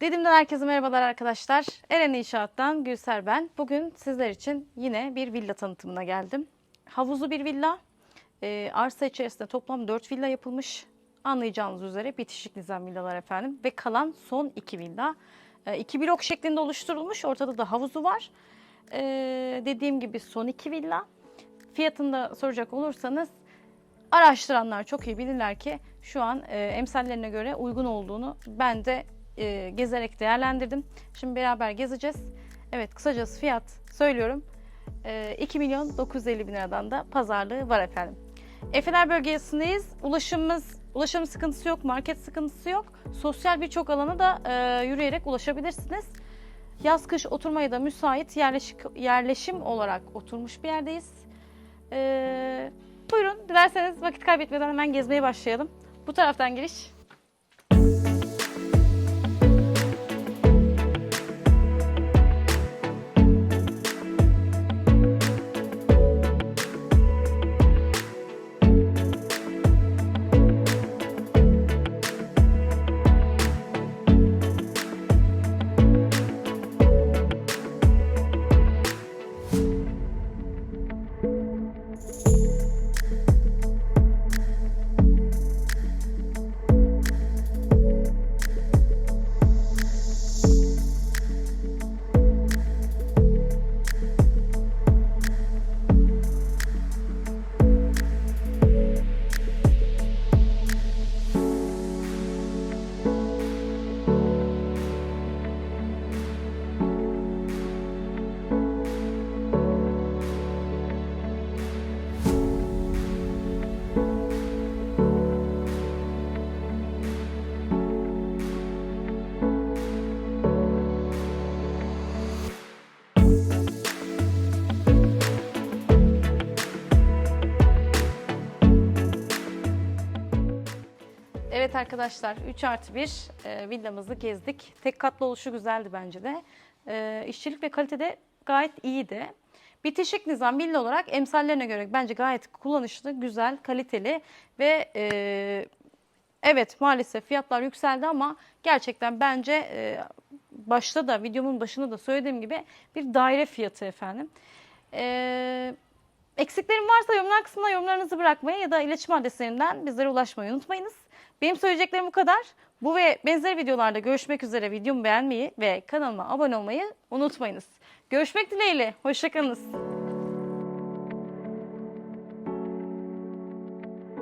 Dedimden herkese merhabalar arkadaşlar. Eren İnşaat'tan Gülser ben. Bugün sizler için yine bir villa tanıtımına geldim. Havuzlu bir villa. Ee, arsa içerisinde toplam 4 villa yapılmış. Anlayacağınız üzere bitişik nizam villalar efendim. Ve kalan son 2 villa. Ee, iki blok şeklinde oluşturulmuş. Ortada da havuzu var. Ee, dediğim gibi son 2 villa. Fiyatını da soracak olursanız araştıranlar çok iyi bilirler ki şu an e, emsallerine göre uygun olduğunu ben de e, gezerek değerlendirdim. Şimdi beraber gezeceğiz. Evet kısacası fiyat söylüyorum. E, 2 milyon 950 bin liradan da pazarlığı var efendim. Efeler bölgesindeyiz. Ulaşımımız Ulaşım sıkıntısı yok, market sıkıntısı yok. Sosyal birçok alana da e, yürüyerek ulaşabilirsiniz. Yaz kış oturmaya da müsait yerleşik, yerleşim olarak oturmuş bir yerdeyiz. E, buyurun dilerseniz vakit kaybetmeden hemen gezmeye başlayalım. Bu taraftan giriş. Evet arkadaşlar 3 artı 1 e, villamızı gezdik. Tek katlı oluşu güzeldi bence de. E, işçilik ve kalitede gayet iyiydi. Bitişik nizam villa olarak emsallerine göre bence gayet kullanışlı, güzel, kaliteli ve e, evet maalesef fiyatlar yükseldi ama gerçekten bence e, başta da videomun başında da söylediğim gibi bir daire fiyatı efendim. E, eksiklerim varsa yorumlar kısmına yorumlarınızı bırakmayı ya da iletişim adreslerinden bizlere ulaşmayı unutmayınız. Benim söyleyeceklerim bu kadar. Bu ve benzer videolarda görüşmek üzere videomu beğenmeyi ve kanalıma abone olmayı unutmayınız. Görüşmek dileğiyle. Hoşçakalınız.